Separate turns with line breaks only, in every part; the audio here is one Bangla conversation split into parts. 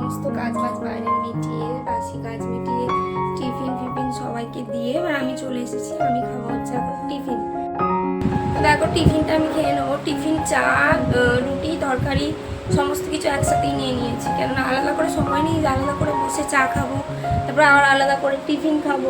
সমস্ত কাজ বাজ বাইরে মিটিয়ে, বাসি কাজ মিটিয়ে, টিফিন ফিফিন সবাইকে দিয়ে এবার আমি চলে এসেছি, আমি খাব হচ্ছে এখন টিফিন। দেখো টিফিনটা আমি খেয়ে নেব। টিফিন, চা রুটি, তরকারি, সমস্ত কিছু একসাথেই নিয়ে নিয়েছি। কেননা আলাদা করে সময় নেই আলাদা করে বসে চা খাব, তারপর আবার আলাদা করে টিফিন খাব।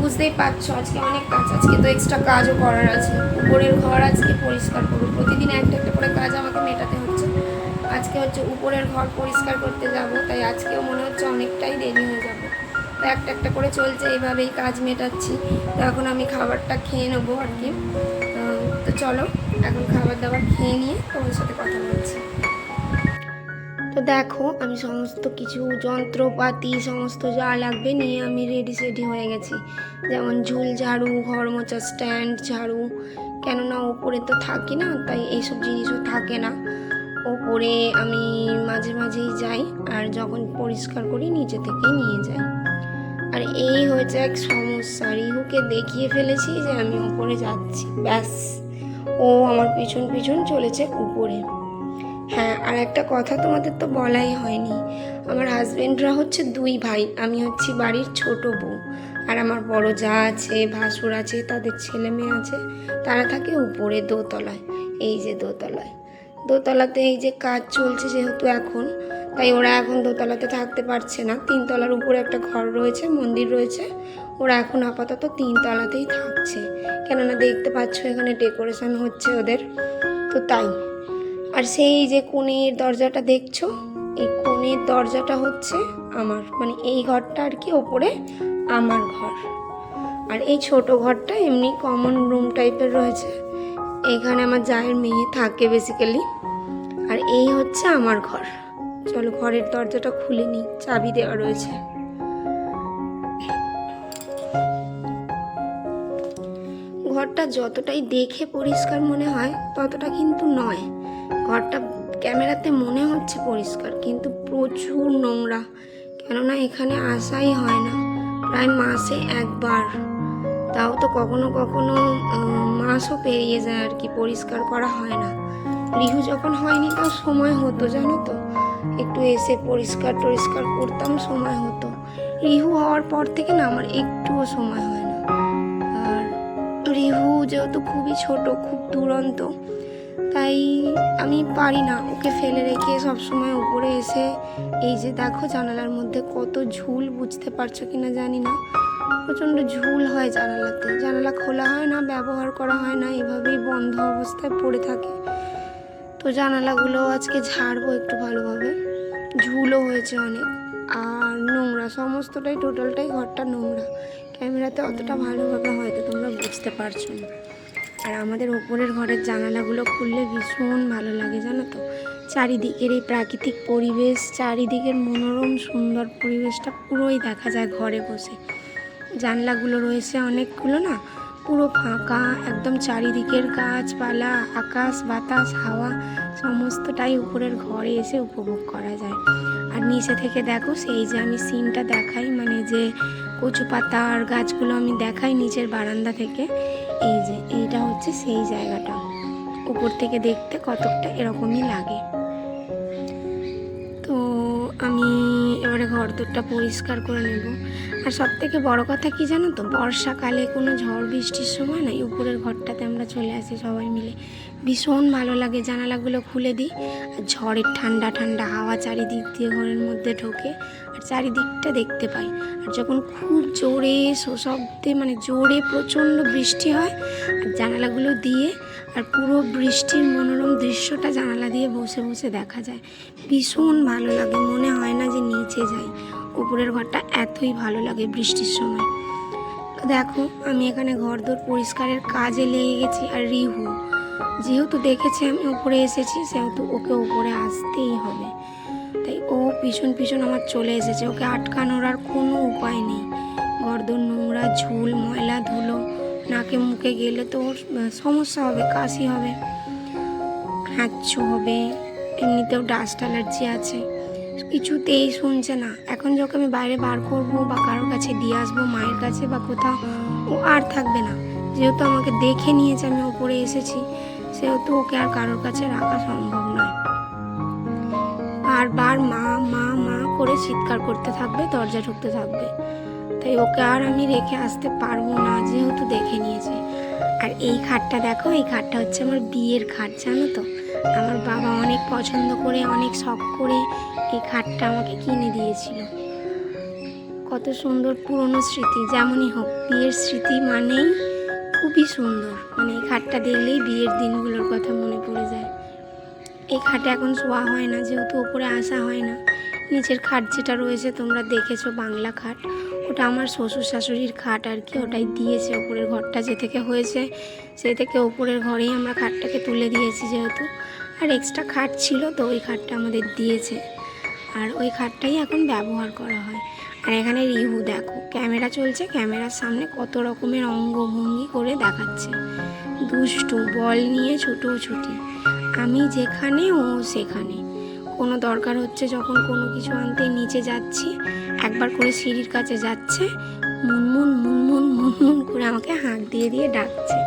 বুঝতেই পারছ, আজকে অনেক কাজ, আজকে তো এক্সট্রা কাজও করার আছে। উপরের ঘর আজকে পরিষ্কার করব। প্রতিদিন একটা একটা করে কাজ আমাকে মেটাতে হচ্ছে। আজকে হচ্ছে উপরের ঘর পরিষ্কার করতে যাব, তাই আজকেও মনে হচ্ছে অনেকটাই দেরি হয়ে যাবে। তো একটা একটা করে চলছে, এইভাবেই কাজ মেটাচ্ছি। তো এখন আমি খাবারটা খেয়ে নেব আর কি। তো চলো, এখন খাবার দাবার খেয়ে নিয়ে তোমার সাথে কথা বলছি। তো দেখো, আমি সমস্ত কিছু, যন্ত্রপাতি, সমস্ত যা লাগবে নিয়ে আমি রেডি সেডি হয়ে গেছি। যেমন ঝুল ঝাড়ু ঘর মোছা স্ট্যান্ড ঝাড়ু। কেননা ওপরে তো থাকি না, তাই এইসব জিনিসও থাকে না। ওপরে আমি মাঝে মাঝেই যাই আর যখন পরিষ্কার করি নিচে থেকেই নিয়ে যাই। আর এই হয়েছে এক সমস্যা রিহুকে দেখিয়ে ফেলেছি যে আমি উপরে যাচ্ছি। ব্যাস, ও আমার পিছন পিছন চলেছে উপরে। হ্যাঁ আর একটা কথা তোমাদের তো বলাই হয়নি। আমার হাজবেন্ডরা হচ্ছে দুই ভাই, আমি হচ্ছি বাড়ির ছোট বউ। আর আমার বড় যা আছে, ভাসুর আছে, তাদের ছেলে মেয়ে আছে, তারা থাকে উপরে দোতলায়, এই যে দোতলায়। দোতলাতে এই যে কাজ চলছে যেহেতু এখন, তাই ওরা এখন দোতলাতে থাকতে পারছে না। তিনতলার উপরে একটা ঘর রয়েছে, মন্দির রয়েছে। ওরা এখন আপাতত তিনতলাতেই থাকছে। কেননা দেখতে পাচ্ছ এখানে ডেকোরেশন হচ্ছে ওদের। তো তাই। আর সেই যে কোণের দরজাটা দেখছ, এই কোণের দরজাটা হচ্ছে আমার। মানে এই ঘরটা আর কি, ওপরে আমার ঘর। আর এই ছোট ঘরটা এমনি কমন রুম টাইপের রয়েছে। এখানে আমার জায়ের মেয়ে থাকে বেসিক্যালি আর এই হচ্ছে আমার ঘর। চলো ঘরের দরজাটা খুলে নিই, চাবি দেওয়া রয়েছে। ঘরটা যতটাই দেখে পরিষ্কার মনে হয়, ততটা কিন্তু নয়। ঘরটা ক্যামেরাতে মনে হচ্ছে পরিষ্কার, কিন্তু প্রচুর নোংরা। কেননা এখানে আসাই হয় না, প্রায় মাসে একবার। তাও তো কখনো কখনো মাসও পেরিয়ে যায় আর কি, পরিষ্কার করা হয় না। রিহু যখন হয়নি তাও সময় হতো, জানো তো? একটু এসে পরিষ্কার টরিষ্কার করতাম, সময় হতো। রিহু হওয়ার পর থেকে না আমার একটুও সময় হয় না। আর রিহু যেহেতু খুবই ছোট, খুব দুরন্ত, তাই আমি পারি না ওকে ফেলে রেখে সবসময় উপরে এসে, এই যে দেখো জানালার মধ্যে কত ঝুল বুঝতে পারছ কিনা জানি না। প্রচণ্ড ঝুল হয় জানালাতে। জানালা খোলা হয় না, ব্যবহার করা হয় না, এভাবেই বন্ধ অবস্থায় পড়ে থাকে। তো জানালাগুলো আজকে ঝাড়বো একটু ভালোভাবে। ঝুলও হয়েছে অনেক। আর নোংরা, সমস্তটাই, টোটালটাই ঘরটা নোংরা। ক্যামেরাতে অতটা ভালোভাবে হয়তো, তোমরা বুঝতে পারছ না। আর আমাদের ওপরের ঘরের জানালাগুলো খুললে ভীষণ ভালো লাগে, জানো তো? চারিদিকের এই প্রাকৃতিক পরিবেশ, চারিদিকের মনোরম, সুন্দর পরিবেশটা পুরোই দেখা যায় ঘরে বসে। জানলাগুলো রয়েছে অনেকগুলো না? পুরো ফাঁকা, একদম চারিদিকের গাছপালা, আকাশ, বাতাস, হাওয়া, সমস্তটাই উপরের ঘরে এসে উপভোগ করা যায়। আর নিচে থেকে দেখো, সেই যে আমি সিনটা দেখাই মানে যে কচু পাতা আর গাছগুলো আমি দেখাই নিচের বারান্দা থেকে, এই যে, এইটা হচ্ছে সেই জায়গাটা। উপর থেকে দেখতে কতকটা এরকমই লাগে। তো আমি এবারে ঘর দোরটা পরিষ্কার করে নেব। আর সব থেকে বড় কথা কি জানো তো? বর্ষাকালে কোনো ঝড়, বৃষ্টির সময় না উপরের ঘরটাতে আমরা চলে আসি সবাই মিলে। ভীষণ ভালো লাগে জানালাগুলো খুলে দিই, আর ঝড়ের ঠান্ডা ঠান্ডা হাওয়া চারিদিক দিয়ে ঘরের মধ্যে ঢোকে, আর চারিদিকটা দেখতে পাই। আর যখন খুব জোরে শব্দে মানে জোরে প্রচণ্ড বৃষ্টি হয়, আর জানালাগুলো দিয়ে, আর পুরো বৃষ্টির মনোরম দৃশ্যটা জানালা দিয়ে বসে বসে দেখা যায়। ভীষণ ভালো লাগে, মনে হয় না যে নিচে যাই। উপরের ঘরটা এতই ভালো লাগে বৃষ্টির সময়। দেখো, আমি এখানে ঘর দোর পরিষ্কারের কাজে লেগে গেছি, আর রিহু। যেহেতু দেখেছে আমি উপরে এসেছি, সেহেতু ওকে উপরে আসতেই হবে। তাই ও পিছন পিছন আমার চলে এসেছে। ওকে আটকানোর আর কোনো উপায় নেই। গর্দন নোংরা, ঝুল, ময়লা, ধুলো, নাকে মুখে গেলে তো ওর সমস্যা হবে, কাশি হবে হাঁচু হবে, এমনিতেও ডাস্ট অ্যালার্জি আছে। কিছুতেই শুনছে না। এখন যখন আমি বাইরে বার করব বা কারোর কাছে দিয়ে আসব, মায়ের কাছে বা কোথাও, ও আর থাকবে না। যেহেতু আমাকে দেখে নিয়েছে আমি ওপরে এসেছি সেহেতু ওকে আর কারোর কাছে রাখা সম্ভব নয়। বারবার মা মা মা করে চিৎকার করতে থাকবে, দরজা ঢুকতে থাকবে। তাই ওকে আর আমি রেখে আসতে পারব না, যেহেতু দেখে নিয়েছে। আর এই খাটটা দেখো, এই খাটটা হচ্ছে আমার বিয়ের খাট, জানো তো? আমার বাবা অনেক পছন্দ করে, অনেক শখ করে এই খাটটা আমাকে কিনে দিয়েছিল। কত সুন্দর পুরনো স্মৃতি, যেমনই হোক, বিয়ের স্মৃতি মানেই খুবই সুন্দর। মানে এই খাটটা দেখলেই বিয়ের দিনগুলোর কথা মনে পড়ে যায়। এই খাটে এখন শোয়া হয় না, যেহেতু ওপরে আসা হয় না। নিচের খাট যেটা রয়েছে, তোমরা দেখেছ বাংলা খাট। ওটা আমার শ্বশুর শাশুড়ির খাট আর কি, ওটাই দিয়েছে ওপরের ঘরটা যে থেকে হয়েছে সেই থেকে ওপরের ঘরেই আমরা খাটটাকে তুলে দিয়েছি যেহেতু। আর এক্সট্রা খাট ছিল, তো ওই খাটটা আমাদের দিয়েছে। আর ওই খাটটাই এখন ব্যবহার করা হয়। আর এখানে রিহু, দেখো। ক্যামেরা চলছে, ক্যামেরার সামনে কত রকমের অঙ্গভঙ্গি করে দেখাচ্ছে। দুষ্টু, বল নিয়ে ছুটোছুটি আমি যেখানে, ও সেখানে। কোনো দরকার হচ্ছে যখন কোনো কিছু আনতে নিচে যাচ্ছি, একবার করে সিঁড়ির কাছে যাচ্ছে, মুনমুন মুনমুন মুনমুন করে আমাকে হাঁক দিয়ে দিয়ে ডাকছে।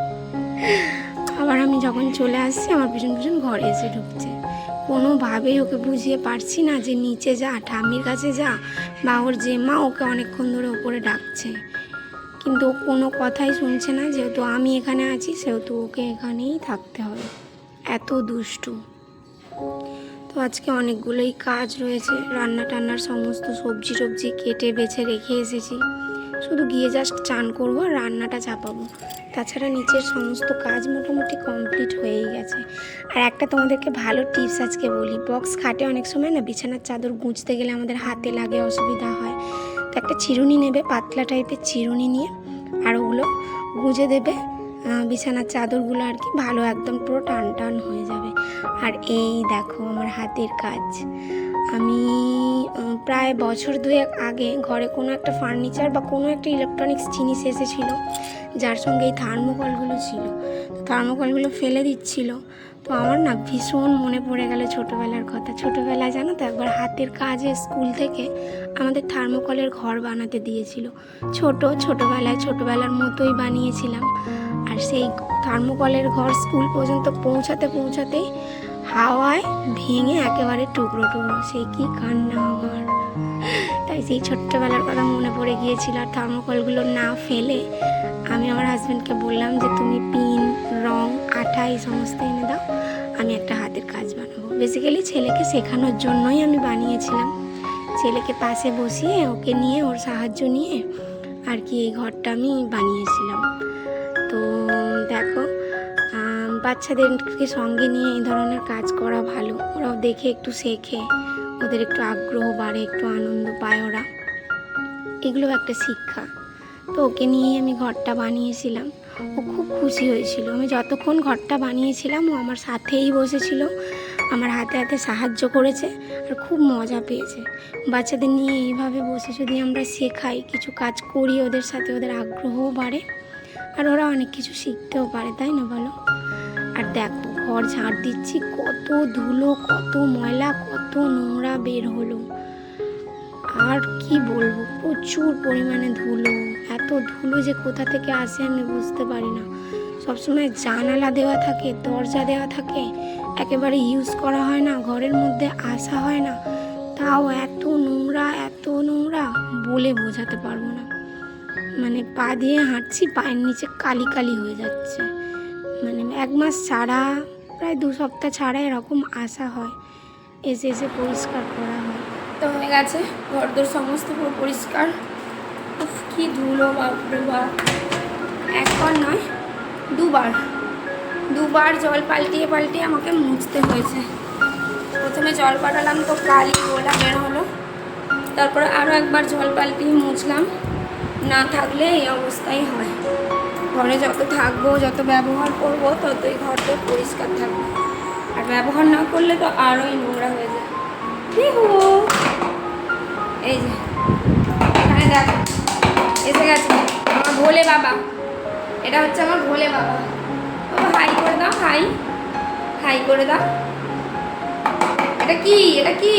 আবার আমি যখন চলে আসছি, আমার পিছন পিছন ঘরে এসে ঢুকছে। কোনোভাবেই ওকে বুঝিয়ে পারছি না যে নিচে যা, ঠাম্মির কাছে যা, বা ওর যে মা ওকে অনেকক্ষণ ধরে ওপরে ডাকছে। কিন্তু ও কোনো কথাই শুনছে না, যেহেতু আমি এখানে আছি, সেহেতু ওকে এখানেই থাকতে হবে। এত দুষ্টু। তো আজকে অনেকগুলোই কাজ রয়েছে রান্না টান্নার সমস্ত সবজি টবজি কেটে, বেছে রেখে এসেছি। শুধু গিয়ে জাস্ট চান করব আর রান্নাটা চাপাবো। তাছাড়া নিচের সমস্ত কাজ মোটামুটি কমপ্লিট হয়েই গেছে। আর একটা তোমাদেরকে ভালো টিপস আজকে বলি, বক্স খাটে অনেক সময় না বিছানার চাদর গুঁজতে গেলে আমাদের হাতে লাগে অসুবিধা হয়। তো একটা চিরুনি নেবে, পাতলা টাইপের চিরুনি নিয়ে, আর ওগুলো গুঁজে দেবে বিছানার চাদরগুলো আর কি ভালো একদম পুরো টান টান হয়ে যাবে। আর এই দেখো আমার হাতের কাজ। আমি প্রায় বছর দুয়েক আগে ঘরে কোনো একটা ফার্নিচার বা কোনো একটা ইলেকট্রনিক্স জিনিস এসেছিল, যার সঙ্গে এই থার্মোকলগুলো ছিল। তো থার্মোকলগুলো ফেলে দিচ্ছিল। তো আমার না ভীষণ মনে পড়ে গেল ছোটোবেলার কথা। ছোটোবেলায় জানো তো একবার হাতের কাজে স্কুল থেকে আমাদের থার্মোকলের ঘর বানাতে দিয়েছিল। ছোট ছোটোবেলায় ছোটোবেলার মতোই বানিয়েছিলাম। আর সেই থার্মোকলের ঘর স্কুল পর্যন্ত পৌঁছাতে পৌঁছাতেই হাওয়ায় ভেঙে একেবারে টুকরো টুকরো। সেই কি কান্না আমার। সেই ছোট্টবেলার কথা মনে পড়ে গিয়েছিল আর থার্মোকলগুলো না ফেলে আমি আমার হাজব্যান্ডকে বললাম যে, তুমি পিন, রং, আঠা এই সমস্ত এনে দাও, আমি একটা হাতের কাজ বানাবো। বেসিক্যালি ছেলেকে শেখানোর জন্যই আমি বানিয়েছিলাম। ছেলেকে পাশে বসিয়ে ওকে নিয়ে, ওর সাহায্য নিয়ে আর কি এই ঘরটা আমি বানিয়েছিলাম। তো দেখো বাচ্চাদেরকে সঙ্গে নিয়ে এই ধরনের কাজ করা ভালো। ওরাও দেখে, একটু শেখে। ওদের একটু আগ্রহ বাড়ে, একটু আনন্দ পায় ওরা। এগুলো একটা শিক্ষা। তো ওকে নিয়েই আমি ঘরটা বানিয়েছিলাম। ও খুব খুশি হয়েছিল। আমি যতক্ষণ ঘরটা বানিয়েছিলাম, ও আমার সাথেই বসেছিল। আমার হাতে হাতে সাহায্য করেছে আর খুব মজা পেয়েছে। বাচ্চাদের নিয়ে এইভাবে বসে যদি আমরা শেখাই, কিছু কাজ করি, ওদের সাথে ওদের আগ্রহও বাড়ে। আর ওরা অনেক কিছু শিখতেও পারে, তাই না বলো? আর দেখো ঘর ঝাড় দিচ্ছি। কত ধুলো, কত ময়লা, কত নোংরা বের হলো। আর কি বলব? প্রচুর পরিমাণে ধুলো। এত ধুলো যে কোথা থেকে আসে আমি বুঝতে পারি না। সবসময় জানালা দেওয়া থাকে, দরজা দেওয়া থাকে, একেবারে ইউজ করা হয় না, ঘরের মধ্যে আসা হয় না। তাও এত নোংরা এত নোংরা বলে বোঝাতে পারব না। মানে পা দিয়ে হাঁটছি, পায়ের নিচে কালি কালি হয়ে যাচ্ছে। মানে এক মাস ছাড়া প্রায় দু সপ্তাহ ছাড়া এরকম আসা হয়। এসে এসে পরিষ্কার করা হয়। তো হয়ে গেছে, ঘরদোর সমস্ত পুরো পরিষ্কার। কি ধুলো, বাপরে বাপ। একবার নয়, দুবার। দুবার জল পাল্টিয়ে পাল্টিয়ে আমাকে মুছতে হয়েছে। প্রথমে জল পাঠালাম তো কালি গোলা বের হলো। তারপর আরও একবার জল পাল্টিয়ে মুছলাম। না থাকলে এই অবস্থাই হয়। ঘরে যত থাকব যত ব্যবহার করব ততই ঘরটা পরিষ্কার থাকবে। আর ব্যবহার না করলে তো আরোই নোংরা হয়ে যায়। এই যে এখানে দেখো এসে গেছে। আমার ভোলে বাবা এটা হচ্ছে আমার ভোলে বাবা। বাবা হাই করে দাও হাই। হাই করে দাও। এটা কি? এটা কি?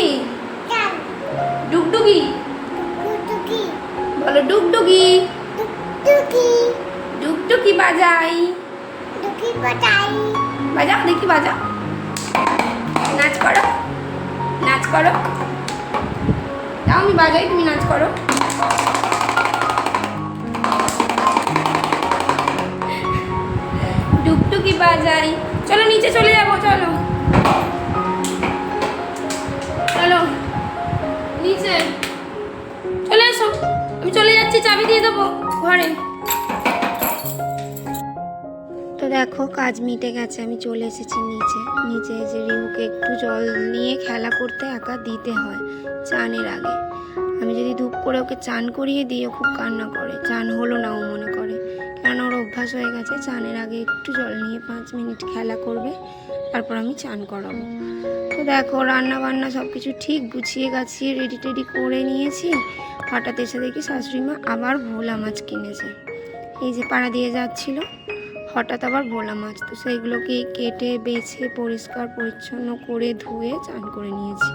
ডুগডুগি। বলো ডুগডুগি।
টুকি
বাজাই।
টুকি বাটাই
বাজাও দেখি বাজাও। নাচ করো নাচ করো। তাও আমি বাজাই তুমি নাচ করো। ডুগডুগি বাজাই। চলো নিচে চলে যাব চলো। চলো নিচে। চলে এসো আমি চলে যাচ্ছি চাবি দিয়ে দেবো ঘরে। দেখো, কাজ মিটে গেছে, আমি চলে এসেছি নিচে। নিচে যে রিহুকে একটু জল নিয়ে খেলা করতে একা দিতে হয়, চানের আগে। আমি যদি ধূপ করে ওকে চান করিয়ে দিই, ও খুব কান্না করে। চান হলো না, ও মনে করে। কারণ ওর অভ্যাস হয়ে গেছে, চানের আগে একটু জল নিয়ে পাঁচ মিনিট খেলা করবে, তারপর আমি চান করাবো। তো দেখো রান্না বান্না সব কিছু ঠিক গুছিয়ে গাছিয়ে রেডি টেডি করে নিয়েছি। হঠাৎ এসে দেখি শাশুড়ি মা আবার ভোলা মাছ কিনেছে। এই যে পাড়া দিয়ে যাচ্ছিল। হঠাৎ আবার ভোলা মাছ তো সেইগুলোকে কেটে, বেছে, পরিষ্কার, পরিচ্ছন্ন করে ধুয়ে চান করে নিয়েছি।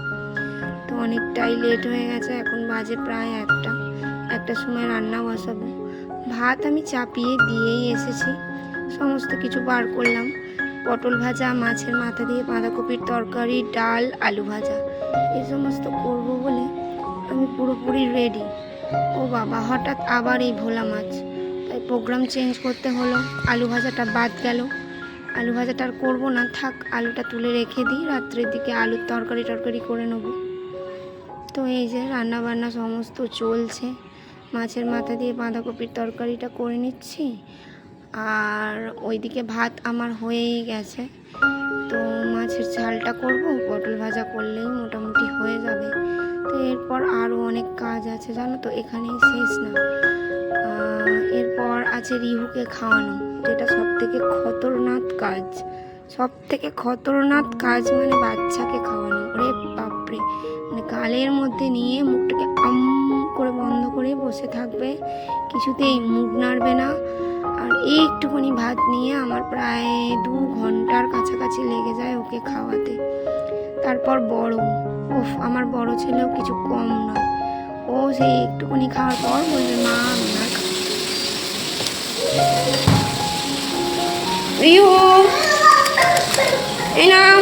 তো অনেকটাই লেট হয়ে গেছে, এখন বাজে প্রায় একটা। একটা সময় রান্না বসাবো। ভাত আমি চাপিয়ে দিয়েই এসেছি। সমস্ত কিছু বার করলাম। পটল ভাজা, মাছের মাথা দিয়ে বাঁধাকপির তরকারি, ডাল, আলু ভাজা। এই সমস্ত করব বলে আমি পুরোপুরি রেডি ও বাবা, হঠাৎ আবার এই ভোলা মাছ। প্রোগ্রাম চেঞ্জ করতে হলো, আলু ভাজাটা বাদ গেল। আলু ভাজাটা আর করব না, থাক, আলুটা তুলে রেখে দিই, রাত্রের দিকে আলুর তরকারি টরকারি করে নেব। তো এই যে রান্না বান্না সমস্ত চলছে, মাছের মাথা দিয়ে বাঁধাকপির তরকারিটা করে নিচ্ছি, আর ওইদিকে ভাত আমার হয়েই গেছে। তো মাছের ঝালটা করব, পটল ভাজা করলেই মোটামুটি হয়ে যাবে। তো এরপর আরও অনেক কাজ আছে, জানো তো, এখানেই শেষ না। এরপর আছে রিহুকে খাওয়ানো। যেটা সব থেকে খতরনাক কাজ। সব থেকে খতরনাক কাজ মানে বাচ্চাকে খাওয়ানো। রে বাপরে। মানে গালের মধ্যে নিয়ে মুখটাকে আম করে বন্ধ করে বসে থাকবে। কিছুতেই মুখ নাড়বে না। আর এই একটুখানি ভাত নিয়ে আমার প্রায় দু ঘণ্টার কাছাকাছি লেগে যায় ওকে খাওয়াতে। তারপর বড়। উফ, আমার বড় ছেলেও কিছু কম নয়। ও সেই একটুখানি খাওয়ার পর বলবে, মা আমি আর খাব না।" রিহু এই নাম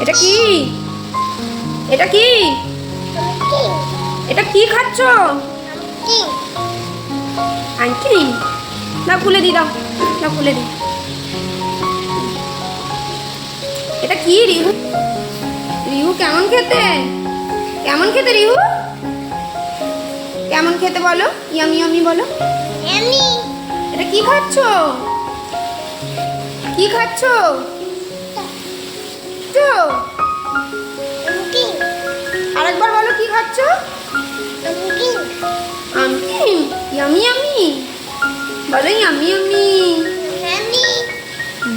এটা কি এটা কি এটা কি খাচ্ছ আন্টি না খুলে দি দাও না খুলে দি এটা কি রিহু রিহু কেমন খেতে? কেমন খেতে রিহু কেমন খেতে বলো? ইয়ামি ইয়ামি বলো।
এমনি
এটা কি খাচ্ছ? কি খাচ্ছ? তো আরেকবার বলো কি খাচ্ছ? আমি ইয়ামি ইয়ামি। বলো ইয়ামি ইয়ামি।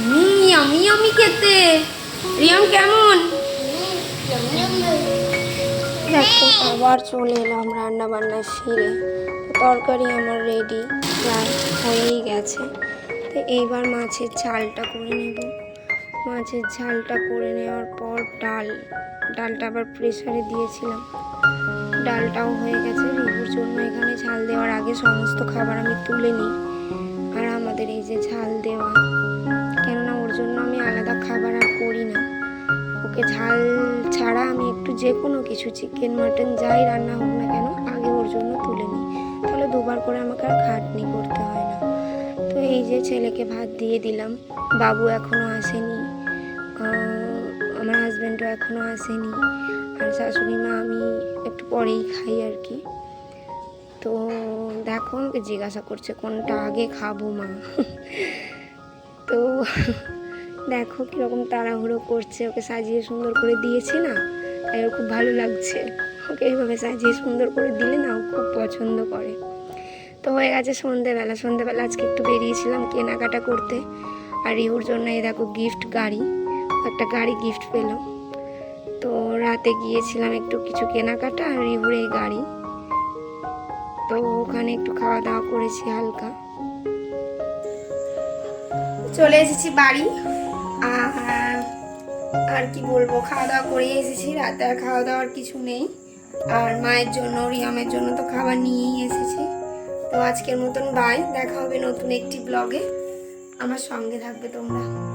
হুম ইয়ামি ইয়ামি খেতে। রিয়াম কেমন? দেখো, আবার চলে এলাম রান্না বান্না সেরে তরকারি আমার রেডি প্রায় হয়েই গেছে। তো এইবার মাছের ঝালটা করে নেব। মাছের ঝালটা করে নেওয়ার পর ডাল, ডালটা আবার প্রেসারে দিয়েছিলাম। ডালটাও হয়ে গেছে। রিহুর জন্য এখানে ঝাল দেওয়ার আগে সমস্ত খাবার আমি তুলে নিই। আর আমাদের এই যে ঝাল দেওয়া, কেননা ওর জন্য আমি আলাদা খাবার আর করি না। ওকে ঝাল ছাড়া আমি একটু যে কোনো কিছু চিকেন মাটন যাই রান্না হোক না কেন, আগে ওর জন্য তুলে নিই। তাহলে দুবার করে আমাকে আর খাটনি করতে হয় না। তো এই যে ছেলেকে ভাত দিয়ে দিলাম, বাবু এখনও আসেনি আমার হাজব্যান্ডও এখনও আসেনি, আর শাশুড়ি মা আমি একটু পরেই খাই আর কি। তো দেখো আমাকে জিজ্ঞাসা করছে কোনটা আগে খাব মা? তো দেখো কীরকম তাড়াহুড়ো করছে, ওকে সাজিয়ে সুন্দর করে দিয়েছি না? তাই ওর খুব ভালো লাগছে। ওকে এইভাবে সাজিয়ে সুন্দর করে দিলে না ও খুব পছন্দ করে। তো হয়ে গেছে সন্ধেবেলা। সন্ধেবেলা আজকে একটু বেরিয়েছিলাম কেনাকাটা করতে। আর রিহুর জন্য এই দেখো গিফট গাড়ি। একটা গাড়ি গিফট পেল। তো রাতে গিয়েছিলাম একটু কিছু কেনাকাটা, আর রিহুর এই গাড়ি। তো ওখানে একটু খাওয়া দাওয়া করেছি হালকা। চলে এসেছি বাড়ি। আর আর কি বলব খাওয়া দাওয়া করে এসেছি। রাতে আর খাওয়া দাওয়ার কিছু নেই। আর মায়ের জন্য, রিয়ামের জন্য তো খাবার নিয়েই এসেছি। তো আজকের মতন বাই দেখা হবে নতুন একটি ব্লগে আমার সঙ্গে থাকবে তোমরা।